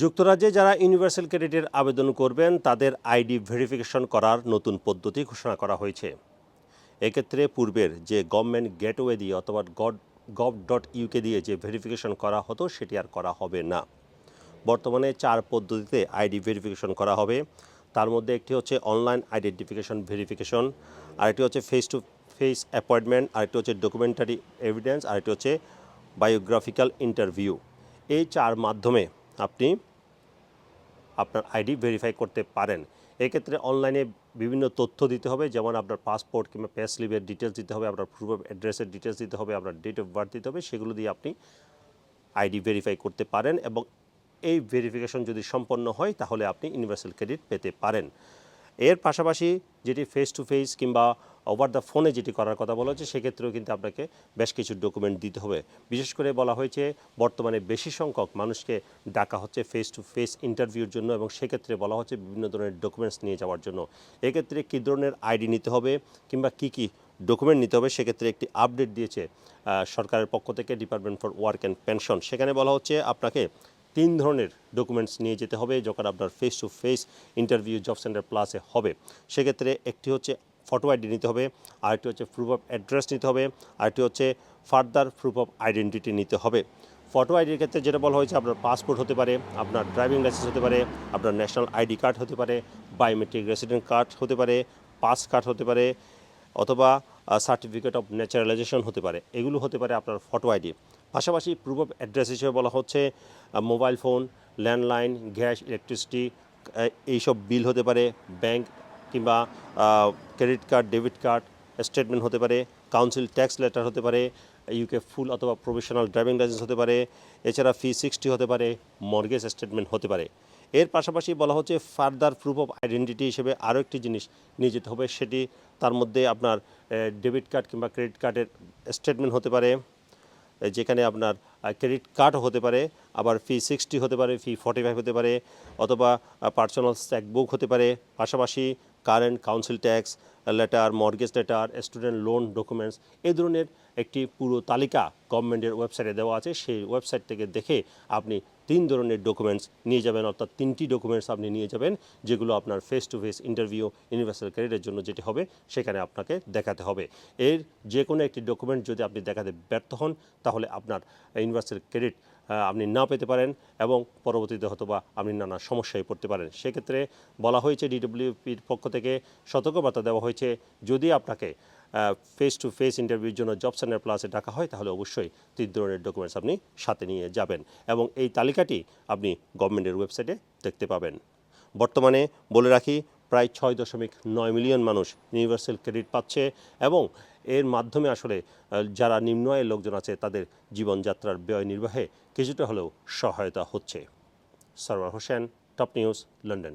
যুক্তরাজ্যে যারা ইউনিভার্সাল ক্রেডিটের আবেদন করবেন, তাদের আইডি ভেরিফিকেশন করার নতুন পদ্ধতি ঘোষণা করা হয়েছে। এক্ষেত্রে পূর্বের যে গভর্নমেন্ট গেটওয়ে দিয়ে অথবা গড গভ ডট ইউকে দিয়ে যে ভেরিফিকেশন করা হতো, সেটি আর করা হবে না। বর্তমানে চার পদ্ধতিতে আইডি ভেরিফিকেশন করা হবে। তার মধ্যে একটি হচ্ছে অনলাইন আইডেন্টিফিকেশন ভেরিফিকেশন, আরেকটি হচ্ছে ফেস টু ফেস অ্যাপয়েন্টমেন্ট, আরেকটি হচ্ছে ডকুমেন্টারি এভিডেন্স, আরেকটি হচ্ছে বায়োগ্রাফিক্যাল ইন্টারভিউ। এই চার মাধ্যমে আপনি আপনার আইডি ভেরিফাই করতে পারেন। এক্ষেত্রে অনলাইনে বিভিন্ন তথ্য দিতে হবে, যেমন আপনার পাসপোর্ট কিংবা পে স্লিপের ডিটেলস দিতে হবে, আপনার প্রুফ অফ অ্যাড্রেসের ডিটেলস দিতে হবে, আপনার ডেট অফ বার্থ দিতে হবে, সেগুলো দিয়ে আপনি আইডি ভেরিফাই করতে পারেন এবং এই ভেরিফিকেশন যদি সম্পন্ন হয়, তাহলে আপনি ইউনিভার্সাল ক্রেডিট পেতে পারেন। এর পাশাপাশি যেটি ফেস টু ফেস কিংবা ওভার দ্য ফোনে যেটি করার কথা বলা হচ্ছে, সেক্ষেত্রেও কিন্তু আপনাকে বেশ কিছু ডকুমেন্ট দিতে হবে। বিশেষ করে বলা হয়েছে, বর্তমানে বেশি সংখ্যক মানুষকে ডাকা হচ্ছে ফেস টু ফেস ইন্টারভিউর জন্য এবং সেক্ষেত্রে বলা হচ্ছে বিভিন্ন ধরনের ডকুমেন্টস নিয়ে যাওয়ার জন্য। এক্ষেত্রে কী ধরনের আইডি নিতে হবে কিংবা কী কী ডকুমেন্ট নিতে হবে, সেক্ষেত্রে একটি আপডেট দিয়েছে সরকারের পক্ষ থেকে department for work and pension সেখানে বলা হচ্ছে, আপনাকে তিন ধরনের ডকুমেন্টস নিয়ে যেতে হবে যখন আপনার face to face interview job centre প্লাসে হবে। সেক্ষেত্রে একটি হচ্ছে ফটো আইডি নিতে হবে, আরেকটি হচ্ছে প্রুফ অফ অ্যাড্রেস নিতে হবে, আরেকটি হচ্ছে ফার্দার প্রুফ অফ আইডেন্টিটি নিতে হবে। ফটো আইডির ক্ষেত্রে যেটা বলা হয়েছে, আপনার পাসপোর্ট হতে পারে, আপনার ড্রাইভিং লাইসেন্স হতে পারে, আপনার ন্যাশনাল আইডি কার্ড হতে পারে বায়োমেট্রিক রেসিডেন্ট কার্ড হতে পারে পাস কার্ড হতে পারে, অথবা সার্টিফিকেট অফ ন্যাচারালাইজেশন হতে পারে। এগুলো হতে পারে আপনার ফটো আইডি পাশাপাশি প্রুফ অফ অ্যাড্রেস হিসেবে বলা হচ্ছে mobile phone landline gas electricity এইসব বিল হতে পারে ব্যাংক কিংবা credit card debit card statement হতে পারে কাউন্সিল ট্যাক্স লেটার হতে পারে ইউকে ফুল অথবা প্রফেশনাল ড্রাইভিং লাইসেন্স হতে পারে, এছাড়া ফি সিক্সটি হতে পারে মর্গেজ স্টেটমেন্ট হতে পারে। এর পাশাপাশি বলা হচ্ছে ফার্দার প্রুফ অফ আইডেন্টিটি হিসেবে আরও একটি জিনিস নিয়ে যেতে হবে, সেটি তার মধ্যে আপনার ডেবিট কার্ড কিংবা ক্রেডিট কার্ডের স্টেটমেন্ট হতে পারে। যেখানে আপনার ক্রেডিট কার্ড হতে পারে, আবার ফি সিক্সটি হতে পারে ফি ফর্টি ফাইভ হতে পারে, অথবা পার্সোনাল চেকবুক হতে পারে, পাশাপাশি current council tax letter mortgage letter student loan documents এই ধরনের একটি পুরো তালিকা গভর্নমেন্টের ওয়েবসাইটে দেওয়া আছে। সেই ওয়েবসাইট থেকে দেখে আপনি তিন ধরনের ডকুমেন্টস নিয়ে যাবেন, অর্থাৎ তিনটি ডকুমেন্টস আপনি নিয়ে যাবেন, যেগুলো আপনার face to face interview universal ক্রেডিটের জন্য যেটি হবে, সেখানে আপনাকে দেখাতে হবে। এর যে কোনো একটি ডকুমেন্ট যদি আপনি দেখাতে ব্যর্থ হন, তাহলে আপনার ইউনিভার্সাল ক্রেডিট আপনি না পেতে পারেন এবং পরবর্তীতে হয়তো বা আপনি নানা সমস্যায় পড়তে পারেন। সেক্ষেত্রে বলা হয়েছে ডিডব্লিউপির পক্ষ থেকে সতর্কবার্তা দেওয়া হয়েছে। যদি আপনাকে ফেস টু ফেস ইন্টারভিউর জন্য জব সেন্টার প্লাসে ডাকা হয়, তাহলে অবশ্যই তিন ধরনের ডকুমেন্টস আপনি সাথে নিয়ে যাবেন এবং এই তালিকাটি আপনি গভর্নমেন্টের ওয়েবসাইটে দেখতে পাবেন। বর্তমানে বলে রাখি, প্রায় ছয় দশমিক নয় মিলিয়ন মানুষ ইউনিভার্সাল ক্রেডিট পাচ্ছে এবং এর মাধ্যমে আসলে যারা নিম্ন আয়ের লোকজন আছে, তাদের জীবনযাত্রার ব্যয় নির্বাহে কিছুটা হলেও সহায়তা হচ্ছে। Sarwar Hossain top news London